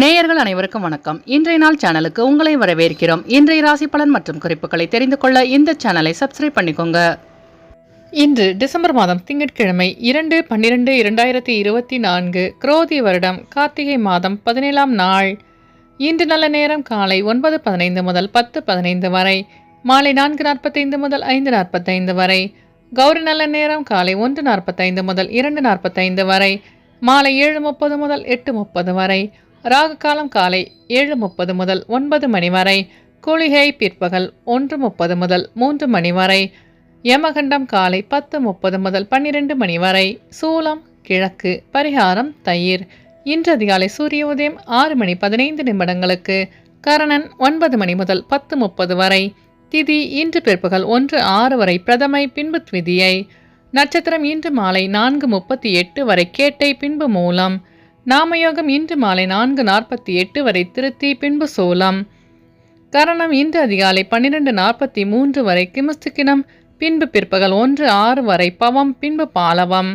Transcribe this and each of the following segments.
நேயர்கள் அனைவருக்கும் வணக்கம். இன்றைய நாள் சேனலுக்கு உங்களை வரவேற்கிறோம். இன்றைய ராசி பலன் மற்றும் குறிப்புகளை தெரிந்து கொள்ள இந்த சேனலை சப்ஸ்கிரைப் பண்ணிக்கோங்க. இன்று டிசம்பர் மாதம் திங்கட்கிழமை இரண்டு பன்னிரெண்டு இரண்டாயிரத்தி இருபத்தி நான்கு குரோதி வருடம் கார்த்திகை மாதம் பதினேழாம் நாள். இன்று நல்ல நேரம் காலை ஒன்பது பதினைந்து முதல் பத்து பதினைந்து வரை மாலை நான்கு நாற்பத்தைந்து முதல் ஐந்து நாற்பத்தைந்து வரை கௌரி நல்ல நேரம் காலை ஒன்று நாற்பத்தைந்து முதல் இரண்டு நாற்பத்தைந்து வரை மாலை ஏழு முப்பது முதல் எட்டு முப்பது வரை ராகுகாலம் காலை ஏழு முப்பது முதல் ஒன்பது மணி வரை குளிகை பிற்பகல் ஒன்று முப்பது முதல் மூன்று மணி வரை யமகண்டம் காலை பத்து முப்பது முதல் பன்னிரெண்டு மணி வரை சூலம் கிழக்கு பரிகாரம் தயிர். இன்று அதிகாலை சூரிய உதயம் ஆறு மணி பதினைந்து நிமிடங்களுக்கு கரணன் ஒன்பது மணி முதல் பத்து முப்பது வரை திதி இன்று பிற்பகல் ஒன்று ஆறு வரை பிரதமை பின்பு த்விதியை. நட்சத்திரம் இன்று மாலை நான்கு முப்பத்தி எட்டு வரை கேட்டை பின்பு மூலம். நாமயோகம் இன்று மாலை நான்கு நாற்பத்தி எட்டு வரை திருத்தி பின்பு சோளம் கரணம் இன்று அதிகாலை பன்னிரெண்டு நாற்பத்தி மூன்று வரை கிமஸ்துக்கினம் பின்பு பிற்பகல் ஒன்று ஆறு வரை பவம் பின்பு பாலவம்.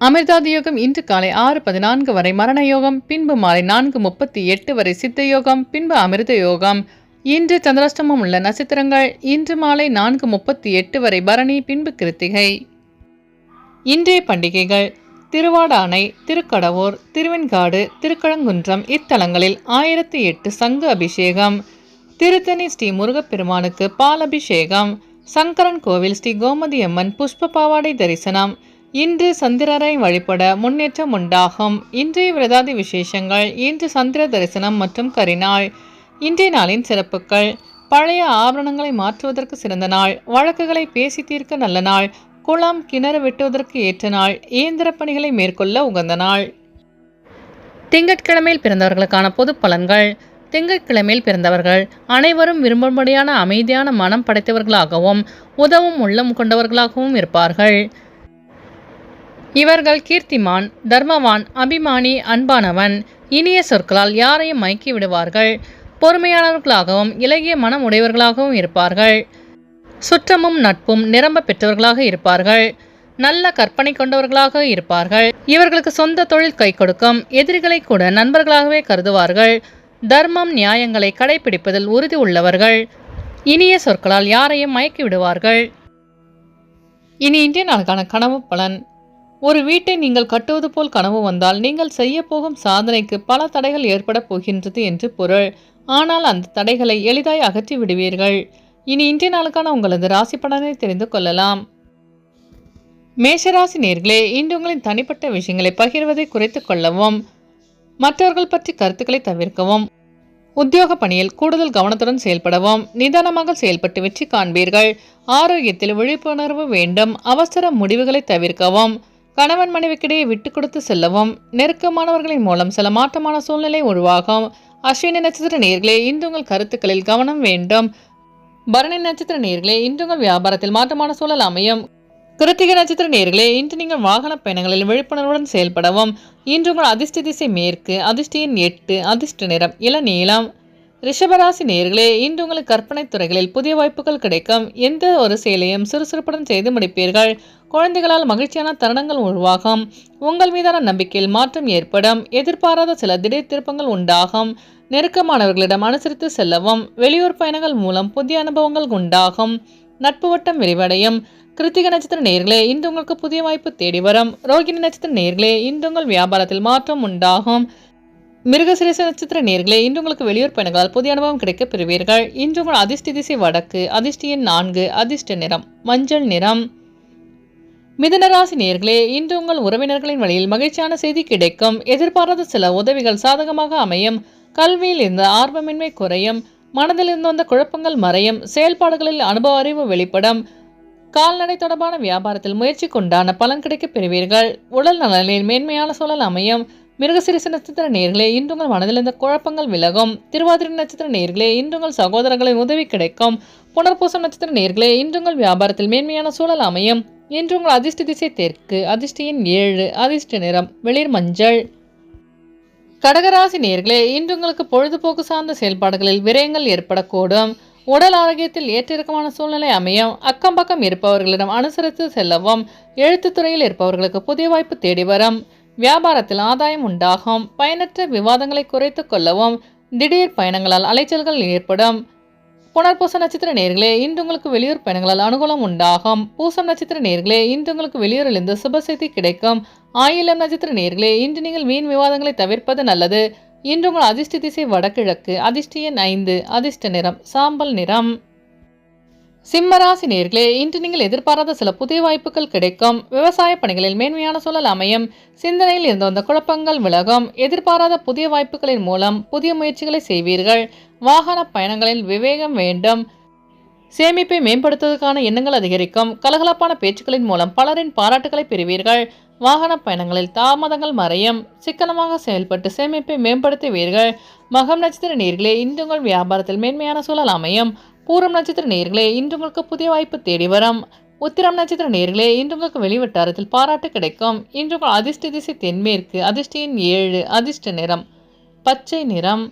அமிர்தாதி யோகம் இன்று காலை ஆறு பதினான்கு வரை மரண யோகம் பின்பு மாலை நான்கு முப்பத்தி எட்டு வரை சித்த யோகம் பின்பு அமிர்த யோகம் இன்று சந்திராஷ்டமம் உள்ள நட்சத்திரங்கள் இன்று மாலை நான்கு முப்பத்தி எட்டு வரை பரணி பின்பு கிருத்திகை. இன்றைய பண்டிகைகள் திருவாடானை திருக்கடவூர் திருவெண்காடு திருக்கழங்குன்றம் இத்தலங்களில் ஆயிரத்தி எட்டு சங்கு அபிஷேகம். திருத்தணி ஸ்ரீ முருகப்பெருமானுக்கு பால் அபிஷேகம். சங்கரன் கோவில் ஸ்ரீ கோமதியம்மன் புஷ்ப பாவாடை தரிசனம். இன்று சந்திரரை வழிபட முன்னேற்றம் உண்டாகும். இன்றைய விரதாதி விசேஷங்கள் இன்று சந்திர தரிசனம் மற்றும் கரிநாள். இன்றைய நாளின் சிறப்புகள் பழைய ஆபரணங்களை மாற்றுவதற்கு சிறந்த நாள் வழக்குகளை பேசி தீர்க்க நல்ல நாள் குளம் கிணறு வெட்டுவதற்கு ஏற்ற நாள் இயந்திர பணிகளை மேற்கொள்ள உகந்த நாள். திங்கட்கிழமையில் பிறந்தவர்களுக்கான பொது பலன்கள். திங்கட்கிழமையில் பிறந்தவர்கள் அனைவரும் விரும்பும்படியான அமைதியான மனம் படைத்தவர்களாகவும் உதவும் உள்ளம் கொண்டவர்களாகவும் இருப்பார்கள். இவர்கள் கீர்த்திமான் தர்மவான் அபிமானி அன்பானவன் இனிய சொற்களால் யாரையும் மயக்கி விடுவார்கள். பொறுமையானவர்களாகவும் இலகிய மனம் உடையவர்களாகவும் இருப்பார்கள். சுற்றமும் நட்பும் நிரம்ப பெற்றவர்களாக இருப்பார்கள். நல்ல கற்பனை கொண்டவர்களாக இருப்பார்கள். இவர்களுக்கு சொந்த தொழில் கை கொடுக்கும். எதிரிகளை கூட நண்பர்களாகவே கருதுவார்கள். தர்மம் நியாயங்களை கடைபிடிப்பதில் உறுதி உள்ளவர்கள். இனிய சொற்களால் யாரையும் மயக்கி விடுவார்கள். இனி இன்றைய நாளுக்கான கனவு பலன். ஒரு வீட்டை நீங்கள் கட்டுவது போல் கனவு வந்தால் நீங்கள் செய்ய போகும் சாதனைக்கு பல தடைகள் ஏற்பட போகின்றது என்று பொருள். ஆனால் அந்த தடைகளை எளிதாய் அகற்றி விடுவீர்கள். இனி இன்றைய நாளுக்கான உங்களது ராசி பலனை தெரிந்து கொள்ளலாம். மேஷராசி நேர்களே இன்று உங்களின் தனிப்பட்ட விஷயங்களை பகிர்வதை குறைத்துக் கொள்ளவும் மற்றவர்கள் பற்றி கருத்துக்களை தவிர்க்கவும் உத்தியோக பணியில் கூடுதல் கவனத்துடன் செயல்படவும் நிதானமாக செயல்பட்டு வெற்றி காண்பீர்கள். ஆரோக்கியத்தில் விழிப்புணர்வு வேண்டும் அவசர முடிவுகளை தவிர்க்கவும் கணவன் மனைவிக்கிடையே விட்டு கொடுத்து செல்லவும் நெருக்கமானவர்களின் மூலம் சில மாற்றமான சூழ்நிலை உருவாகும். அஸ்வினி நட்சத்திர நேர்களே இன்று உங்கள் கருத்துக்களில் கவனம் வேண்டும். பரணி நட்சத்திர நேர்களே இன்று உங்கள் வியாபாரத்தில் மாற்றமான சூழல் அமையும். கிருத்திகை நட்சத்திர நேர்களே இன்று நீங்கள் வாகன பயணங்களில் விழிப்புணர்வுடன் செயல்படவும் இன்று உங்கள் அதிர்ஷ்ட திசை மேற்கு அதிர்ஷ்டியின் எட்டு அதிர்ஷ்ட நிறம் இளநீளம் ரிஷபராசி நேர்களே இன்று உங்களுக்கு கற்பனை துறைகளில் புதிய வாய்ப்புகள் கிடைக்கும். எந்த ஒரு செயலையும் சுறுசுறுப்புடன் செய்து முடிப்பீர்கள். குழந்தைகளால் மகிழ்ச்சியான தருணங்கள் உருவாகும். உங்கள் மீதான நம்பிக்கையில் மாற்றம் ஏற்படும். எதிர்பாராத சில திடீர் திருப்பங்கள் உண்டாகும். நெருக்கமானவர்களிடம் அனுசரித்து செல்லவும். வெளியூர் பயணங்கள் மூலம் புதிய அனுபவங்கள் உண்டாகும். நட்பு வட்டம் விரிவடையும். கிருத்திக நட்சத்திர நேர்களே இன்று உங்களுக்கு புதிய வாய்ப்பு தேடி வரும். ரோகிணி நட்சத்திர நேர்களே இன்று உங்கள் வியாபாரத்தில் மாற்றம் உண்டாகும். மிருகசிரேச நட்சத்திர நேர்களே இன்று உங்களுக்கு வெளியூர் பயணங்களால் புதிய அனுபவம் கிடைக்கப் பெறுவீர்கள். இன்று உங்கள் அதிர்ஷ்ட திசை வடக்கு அதிர்ஷ்ட எண் நான்கு அதிர்ஷ்ட நிறம் மஞ்சள் நிறம். மிதுனராசி நேர்களே இன்று உங்கள் உறவினர்களின் வழியில் மகிழ்ச்சியான செய்தி கிடைக்கும். எதிர்பாராத சில உதவிகள் சாதகமாக அமையும். கல்வியில் இருந்த ஆர்வமின்மை குறையும். மனதில் இருந்து வந்த குழப்பங்கள் மறையும். செயல்பாடுகளில் அனுபவ அறிவு வெளிப்படும். கால்நடை தொடர்பான வியாபாரத்தில் முயற்சி கொண்டான பலன் கிடைக்கப் பெறுவீர்கள். உடல் நலனில் மேன்மையான சூழல் அமையும். மிருகசிரிச நட்சத்திர நேர்களே இன்று உங்கள் மனதில் இந்த குழப்பங்கள் விலகும். திருவாதிரை நட்சத்திர நேர்களே இன்று உங்கள் சகோதரர்களின் உதவி கிடைக்கும். புனர்பூசம் நட்சத்திர நேர்களே இன்று உங்கள் வியாபாரத்தில் மேன்மையான சூழல் அமையும். இன்று உங்கள் அதிர்ஷ்ட திசை தெற்கு அதிர்ஷ்டியின் ஏழு அதிர்ஷ்ட நிறம் வெளிர் மஞ்சள். கடகராசி நேர்களே இன்று உங்களுக்கு பொழுதுபோக்கு சார்ந்த செயல்பாடுகளில் விரயங்கள் ஏற்படக்கூடும். உடல் ஆரோக்கியத்தில் ஏற்றிறக்கமான சூழ்நிலை அமையும். அக்கம் பக்கம் இருப்பவர்களிடம் அனுசரித்து செல்லவும். எழுத்துத்துறையில் இருப்பவர்களுக்கு புதிய வாய்ப்பு தேடி வரும். வியாபாரத்தில் ஆதாயம் உண்டாகும். பயனற்ற விவாதங்களை குறைத்துக் கொள்ளவும் திடீர் பயணங்களால் அலைச்சல்கள் ஏற்படும். புனர்பூச நட்சத்திர நேர்களே இன்று உங்களுக்கு வெளியூர் பயணங்களால் அனுகூலம் உண்டாகும். பூசம் நட்சத்திர நேர்களே இன்று உங்களுக்கு வெளியூரிலிருந்து சுபசக்தி கிடைக்கும். ஆயிலம் நட்சத்திர நேர்களே இன்று நீங்கள் வீண் விவாதங்களை தவிர்ப்பது நல்லது. இன்று உங்கள் அதிர்ஷ்ட திசை வடகிழக்கு அதிர்ஷ்ட எண் ஐந்து அதிர்ஷ்ட நிறம் சாம்பல் நிறம். சிம்மராசி நேர்களே இன்று நீங்கள் எதிர்பாராத சில புதிய வாய்ப்புகள் கிடைக்கும். விவசாய பணிகளில் மேன்மையான சூழல் அமையும். சிந்தனையில் இருந்து வந்த குழப்பங்கள் விலகும். எதிர்பாராத புதிய வாய்ப்புகளின் மூலம் புதிய முயற்சிகளை செய்வீர்கள். வாகன பயணங்களில் விவேகம் வேண்டும். சேமிப்பை மேம்படுத்துவதற்கான எண்ணங்கள் அதிகரிக்கும். கலகலப்பான பேச்சுக்களின் மூலம் பலரின் பாராட்டுகளை பெறுவீர்கள். வாகன பயணங்களில் தாமதங்கள் மறையும். சிக்கனமாக செயல்பட்டு சேமிப்பை மேம்படுத்துவீர்கள். மகம் நட்சத்திர நீர்களே இன்று உங்கள் வியாபாரத்தில் மேன்மையான சூழல் அமையும். பூரம் நட்சத்திர நேர்களே இன்று உங்களுக்கு புதிய வாய்ப்பு தேடி வரும். உத்திரம் நட்சத்திர நேர்களே இன்று உங்களுக்கு வெளிவட்டாரத்தில் பாராட்டு கிடைக்கும். இன்று உங்கள் அதிர்ஷ்ட திசை தென்மேற்கு அதிர்ஷ்டியின் ஏழு அதிர்ஷ்ட நிறம் பச்சை நிறம்.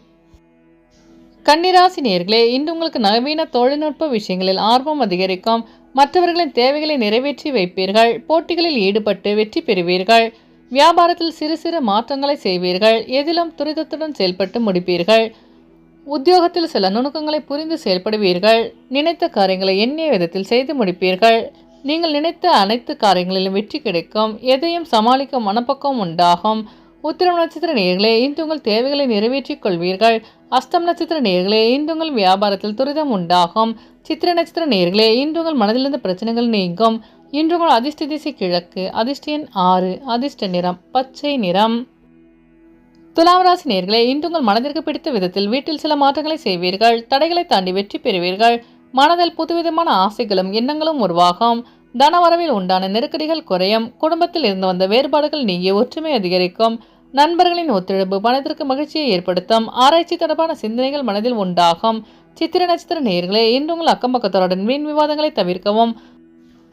கன்னிராசி நேர்களே இன்று உங்களுக்கு நவீன தொழில்நுட்ப விஷயங்களில் ஆர்வம் அதிகரிக்கும். மற்றவர்களின் தேவைகளை நிறைவேற்றி வைப்பீர்கள். போட்டிகளில் ஈடுபட்டு வெற்றி பெறுவீர்கள். வியாபாரத்தில் சிறு சிறு மாற்றங்களை செய்வீர்கள். எதிலும் துரிதத்துடன் செயல்பட்டு முடிப்பீர்கள். உத்தியோகத்தில் சில நுணுக்கங்களை புரிந்து செயல்படுவீர்கள். நினைத்த காரியங்களை எண்ணிய விதத்தில் செய்து முடிப்பீர்கள். நீங்கள் நினைத்த அனைத்து காரியங்களிலும் வெற்றி கிடைக்கும். எதையும் சமாளிக்கும் மனப்பக்கம் உண்டாகும். உத்திரம் நட்சத்திர நேர்களே இன்று உங்கள் தேவைகளை நிறைவேற்றிக் கொள்வீர்கள். அஸ்தம் நட்சத்திர நேர்களே இன்று உங்கள் வியாபாரத்தில் துரிதம் உண்டாகும். சித்திர நட்சத்திர நேர்களே இன்று உங்கள் மனதிலிருந்து பிரச்சனைகள் நீங்கும். இன்று உங்கள் அதிர்ஷ்ட திசை கிழக்கு அதிர்ஷ்ட எண் ஆறு அதிர்ஷ்ட நிறம் பச்சை நிறம். துலாம் ராசி நேர்களே இன்று உங்கள் மனதிற்கு பிடித்த விதத்தில் வீட்டில் சில மாற்றங்களை செய்வீர்கள். தடைகளை தாண்டி வெற்றி பெறுவீர்கள். மனதில் புதுவிதமான ஆசைகளும் எண்ணங்களும் உருவாகும். தனவரவில் உண்டான நெருக்கடிகள் குறையும். குடும்பத்தில் இருந்து வந்த வேறுபாடுகள் நீங்கி ஒற்றுமை அதிகரிக்கும். நண்பர்களின் ஒத்துழைப்பு மனதிற்கு மகிழ்ச்சியை ஏற்படுத்தும். ஆராய்ச்சி தொடர்பான சிந்தனைகள் மனதில் உண்டாகும். சித்திர நட்சத்திர நேர்களே இன்று உங்கள் அக்கம் பக்கத்தோருடன் வீண் விவாதங்களை தவிர்க்கவும்.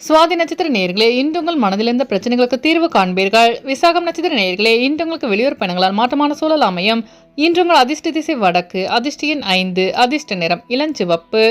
சுவாதி நட்சத்திர நேர்களே இன்று உங்கள் மனதில் இருந்த பிரச்சனைகளுக்கு தீர்வு காண்பீர்கள். விசாகம் நட்சத்திர நேர்களே இன்று உங்களுக்கு வெளியூர் பயணங்களால் மாற்றமான சூழல் அமையும். இன்று உங்கள் அதிர்ஷ்ட திசை வடக்கு அதிர்ஷ்ட எண் ஐந்து அதிர்ஷ்ட நிறம் இளஞ்சிவப்பு.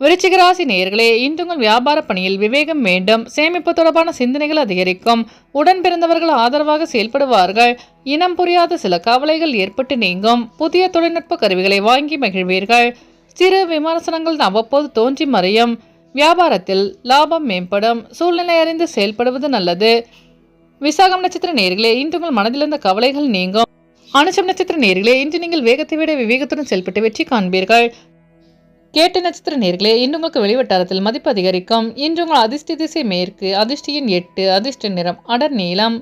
விருச்சிகராசி நேர்களே இன்று உங்கள் வியாபார பணியில் விவேகம் வேண்டும் சேமிப்பு தொடர்பான சிந்தனைகள் அதிகரிக்கும். உடன் பிறந்தவர்கள் ஆதரவாக செயல்படுவார்கள். இனம் புரியாத சில கவலைகள் ஏற்பட்டு நீங்கும். புதிய தொழில்நுட்ப கருவிகளை வாங்கி மகிழ்வீர்கள். சிறு விமர்சனங்கள் அவ்வப்போது தோன்றி மறையும். வியாபாரத்தில் லாபம் மேம்படும் சூழ்நிலை அறிந்து செயல்படுவது நல்லது. விசாகம் நட்சத்திர நேர்களே இன்று உங்கள் மனதிலிருந்த கவலைகள் நீங்கும். அனுஷம் நட்சத்திர நேர்களே இன்று நீங்கள் வேகத்தை விட விவேகத்துடன் செயல்பட்டு வெற்றி காண்பீர்கள். கேட்ட நட்சத்திர நேர்களே இன்று உங்களுக்கு வெளிவட்டாரத்தில் மதிப்பு அதிகரிக்கும். இன்று உங்கள் அதிர்ஷ்ட திசை மேற்கு அதிர்ஷ்டியின் எட்டு அதிர்ஷ்ட நிறம் அடர் நீளம்.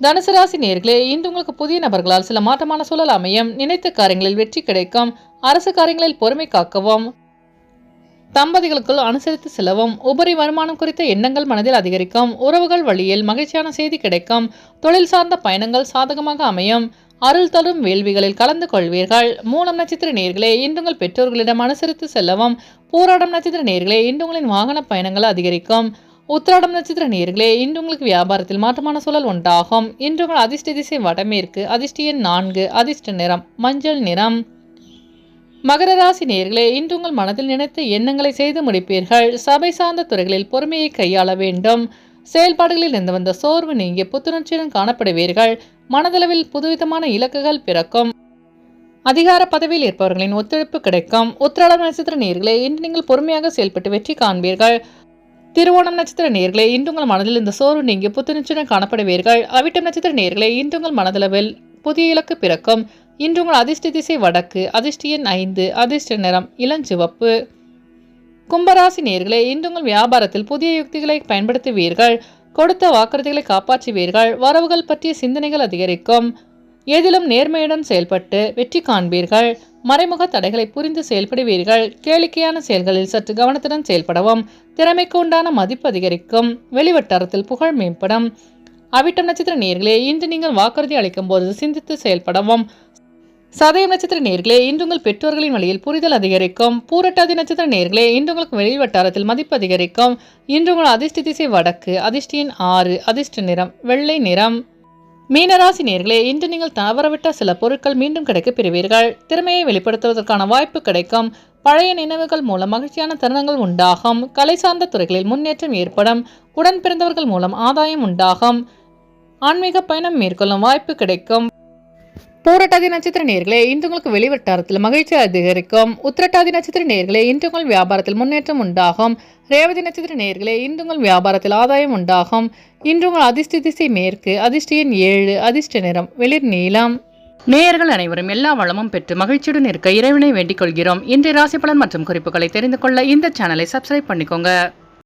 தனுசு ராசி நேர்களே இன்று உங்களுக்கு புதிய நபர்களால் சில மாற்றமான சூழல் அமையும். நினைத்த காரியங்களில் வெற்றி கிடைக்கும். அரசு காரியங்களில் பொறுமை காக்கவும். தம்பதிகளுக்குள் அனுசரித்து செல்லவும். உபரி வருமானம் குறித்த எண்ணங்கள் மனதில் அதிகரிக்கும். உறவுகள் வழியில் மகிழ்ச்சியான செய்தி கிடைக்கும். தொழில் சார்ந்த பயணங்கள் சாதகமாக அமையும். அருள் தரும் வேள்விகளில் கலந்து கொள்வீர்கள். மூலம் நட்சத்திர நேர்களே இன்று உங்கள் பெற்றோர்களிடம் அனுசரித்து செல்லவும். போராடம் நட்சத்திர நேர்களே இன்று உங்களின் வாகன பயணங்கள் அதிகரிக்கும். உத்திராடம் நட்சத்திர நேர்களே இன்று உங்களுக்கு வியாபாரத்தில் மாற்றமான சூழல் உண்டாகும். இன்று உங்கள் அதிர்ஷ்ட திசை வடமேற்கு அதிர்ஷ்ட எண் நான்கு அதிர்ஷ்ட நிறம் மஞ்சள் நிறம். மகர ராசி நேர்களே இன்று உங்கள் மனதில் நினைத்த எண்ணங்களை செய்து முடிப்பீர்கள். சபை சார்ந்த துறைகளில் பொறுமையை கையாள வேண்டும். செயல்பாடுகளில் இருந்து வந்த சோர்வு நீங்கி புத்துணர்ச்சியுடன் காணப்படுவீர்கள். மனதளவில் புதுவிதமான இலக்குகள் பிறக்கும். அதிகார பதவியில் இருப்பவர்களின் ஒத்துழைப்பு கிடைக்கும். உத்திராடம் நட்சத்திர நேர்களே இன்று நீங்கள் பொறுமையாக செயல்பட்டு வெற்றி காண்பீர்கள். திருவோணம் நட்சத்திர நேர்களே இன்று உங்கள் மனதில் இந்த சோர்வு நீங்கி புத்துணர்ச்சியுடன் காணப்படுவீர்கள். அவிட்டம் நட்சத்திர நேர்களே இன்று உங்கள் மனதளவில் புதிய இலக்கு பிறக்கும். இன்று உங்கள் அதிர்ஷ்ட திசை வடக்கு அதிர்ஷ்ட எண் ஐந்து அதிர்ஷ்ட நிறம் இளஞ்சிவப்பு கும்பராசி நேர்களே இன்று உங்கள் வியாபாரத்தில் புதிய யுக்திகளை பயன்படுத்துவீர்கள். கொடுத்த வாக்குறுதிகளை காப்பாற்றுவீர்கள். வரவுகள் பற்றிய சிந்தனைகள் அதிகரிக்கும். எதிலும் நேர்மையுடன் செயல்பட்டு வெற்றி காண்பீர்கள். மறைமுக தடைகளை புரிந்து செயல்படுவீர்கள். கேளிக்கையான செயல்களில் சற்று கவனத்துடன் செயல்படவும் திறமைக்கு உண்டான மதிப்பு அதிகரிக்கும். வெளிவட்டாரத்தில் புகழ் மேம்படும். அவிட்டம் நட்சத்திர நேர்களே இன்று நீங்கள் வாக்குறுதி அளிக்கும் போது சிந்தித்து செயல்படவும் சதயம் நட்சத்திர நேர்களே இன்று உங்கள் பெற்றோர்களின் வழியில் புரிதல் அதிகரிக்கும். பூரட்டாதி நட்சத்திர நேர்களே இன்று உங்களுக்கு வெளி வட்டாரத்தில் மதிப்பு அதிகரிக்கும். இன்று உங்கள் அதிர்ஷ்ட திசை வடக்கு அதிர்ஷ்டியின் ஆறு அதிர்ஷ்ட நிறம் வெள்ளை நிறம். மீனராசி நேர்களே இன்று நீங்கள் தவறவிட்ட சில பொருட்கள் மீண்டும் கிடைக்கப் பெறுவீர்கள். திறமையை வெளிப்படுத்துவதற்கான வாய்ப்பு கிடைக்கும். பழைய நினைவுகள் மூலம் மகிழ்ச்சியான தருணங்கள் உண்டாகும். கலை சார்ந்த துறைகளில் முன்னேற்றம் ஏற்படும். உடன் பிறந்தவர்கள் மூலம் ஆதாயம் உண்டாகும். ஆன்மீக பயணம் மேற்கொள்ளும் வாய்ப்பு கிடைக்கும். பூரட்டாதி நட்சத்திர நேர்களே இன்று உங்களுக்கு வெளிவட்டாரத்தில் மகிழ்ச்சி அதிகரிக்கும் உத்திரட்டாதி நட்சத்திர நேர்களே இன்று உங்கள் வியாபாரத்தில் முன்னேற்றம் உண்டாகும் ரேவதி நட்சத்திர நேர்களே இன்று உங்கள் வியாபாரத்தில் ஆதாயம் உண்டாகும் இன்று உங்கள் அதிர்ஷ்ட திசை மேற்கு அதிர்ஷ்ட எண் ஏழு அதிர்ஷ்ட நிறம் வெளிர் நீளம் நேயர்கள் அனைவரும் எல்லா வளமும் பெற்று மகிழ்ச்சியுடன் இருக்க இறைவனை வேண்டிக் கொள்கிறோம் இன்றைய ராசி பலன் மற்றும் குறிப்புகளை தெரிந்து கொள்ள இந்த சேனலை சப்ஸ்கிரைப் பண்ணிக்கோங்க.